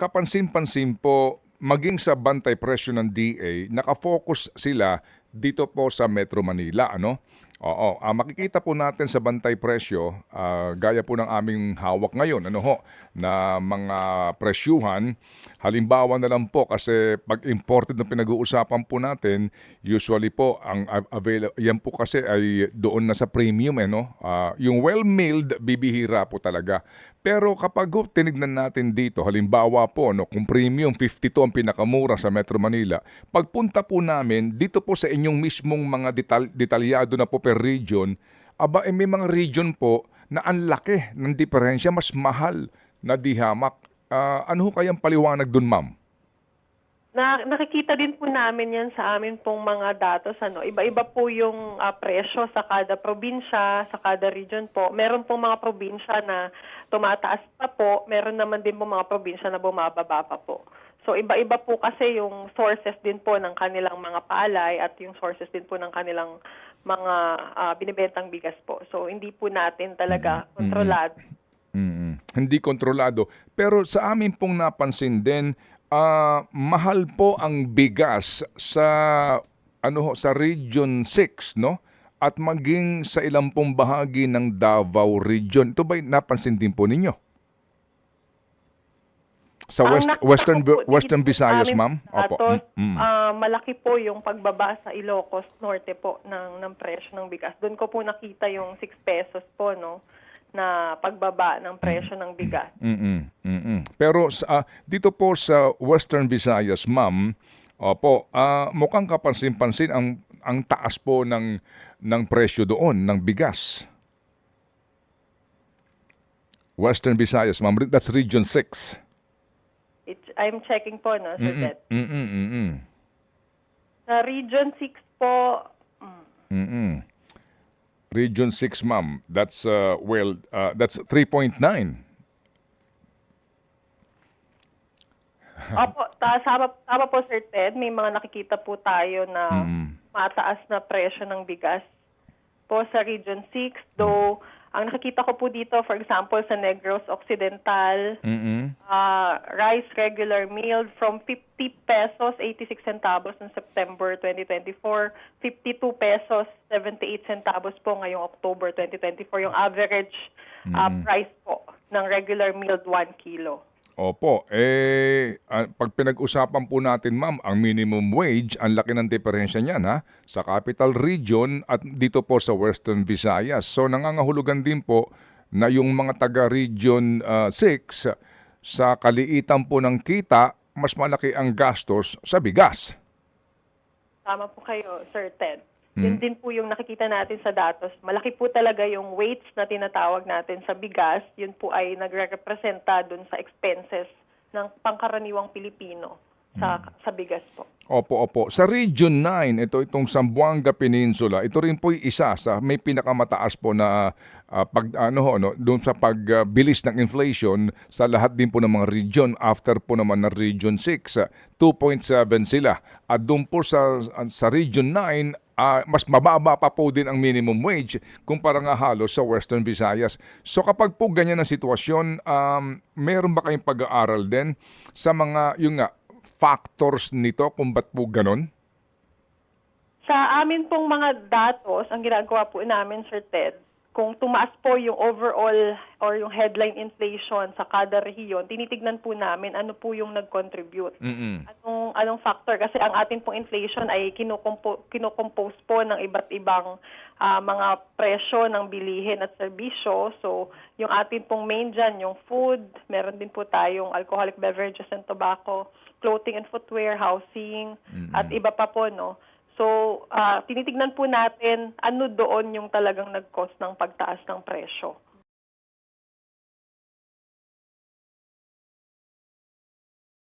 kapansin-pansin po, maging sa bantay presyo ng DA, nakafocus sila dito po sa Metro Manila, ano? Oo, ah, makikita po natin sa bantay presyo, ah, gaya po ng aming hawak ngayon, ano ho, na mga presyuhan. Halimbawa na lang po kasi pag imported na pinag-uusapan po natin, usually po ang av- avail- yan po kasi ay doon na sa premium eh. Ah, yung well-milled bibihira po talaga. Pero kapag tinignan natin dito, halimbawa po no, kung premium 52 ang pinakamura sa Metro Manila, pagpunta po namin dito po sa inyong mismong mga detal- detalyado na po per region, aba eh, may mga region po na ang laki ng diferensya, mas mahal na dihamak. Ah, ano ho kayang paliwanag dun, ma'am? Na, nakikita din po namin yan sa amin pong mga datos. Ano. Iba-iba po yung ah, presyo sa kada probinsya, sa kada region po. Meron pong mga probinsya na tumataas pa po. Meron naman din po mga probinsya na bumababa pa po. So iba-iba po kasi yung sources din po ng kanilang mga palay at yung sources din po ng kanilang mga ah, binibentang bigas po. So hindi po natin talaga kontrolado. Mm-mm. Hindi kontrolado. Pero sa amin pong napansin din, ah, mahal po ang bigas sa ano sa Region 6, no? At maging sa ilang pong bahagi ng Davao Region. Ito ba napansin din po ninyo? Sa Ang West, Western po Western sa Visayas, ma'am? Opo. datos, Mm, mm. ah, malaki po yung pagbaba sa Ilocos Norte po ng ng presyo ng bigas. Doon ko po nakita yung 6 pesos po no na pagbaba ng presyo ng bigas. Mm-mm, mm-mm. Pero sa, ah, dito po sa Western Visayas, ma'am, opo, ah, mukhang kapansin-pansin ang ang taas po ng ng presyo doon ng bigas. Western Visayas, ma'am, that's Region 6. It's, I'm checking po no so Mm-mm, that mm-mm, mm-mm, sa Region 6 po mm, mm-mm. Region 6, ma'am, that's uh, well, uh, that's 3.9. Opo, ta, sama, tama po Sir Ted, may mga nakikita po tayo na Mm. mataas na presyo ng bigas po sa Region 6. Though, ang nakikita ko po dito, for example, sa Negros Occidental, Mm-mm. ah, rice regular meal from 50 pesos 86 centavos noong September 2024, 52 pesos 78 centavos po ngayong October 2024 yung average ah, price po ng regular meal 1 kilo. Opo, eh, ah, pag pinag-usapan po natin ma'am, ang minimum wage, ang laki ng diferensya niyan ha, sa capital region at dito po sa Western Visayas. So nangangahulugan din po na yung mga taga-region 6, sa kaliitan po ng kita, mas malaki ang gastos sa bigas. Tama po kayo, Sir Ted. Yun din po yung nakikita natin sa datos. Malaki po talaga yung weights na tinatawag natin sa bigas. Yun po ay nagre-representa dun sa expenses ng pangkaraniwang Pilipino sa sa bigas po. Opo, opo. Sa Region 9, ito itong Zamboanga Peninsula, ito rin po isa sa may pinakamataas po na ah, pag ano ho, no, doon sa pagbilis ng inflation sa lahat din po ng mga region after po naman ng Region 6, ah, 2.7 sila. At doon po sa sa Region 9, ah, mas mababa pa po din ang minimum wage kumpara nga halos sa Western Visayas. So kapag po ganyan ang sitwasyon, um, meron ba kayong pag-aaral din sa mga, yung nga, factors nito kung ba't po ganon? Sa amin pong mga datos, ang ginagawa po namin, Sir Ted, kung tumaas po yung overall or yung headline inflation sa kada rehiyon, tinitignan po namin ano po yung nag-contribute. Mm-mm. Anong, anong factor? Kasi ang ating pong inflation ay kinukompo, kinukompose po ng iba't ibang ah, mga presyo ng bilihin at serbisyo. So, yung ating pong main dyan, yung food, meron din po tayong alcoholic beverages and tobacco, clothing and footwear, housing, at iba pa po, no? So, ah, tinitignan po natin ano doon yung talagang nag-cause ng pagtaas ng presyo.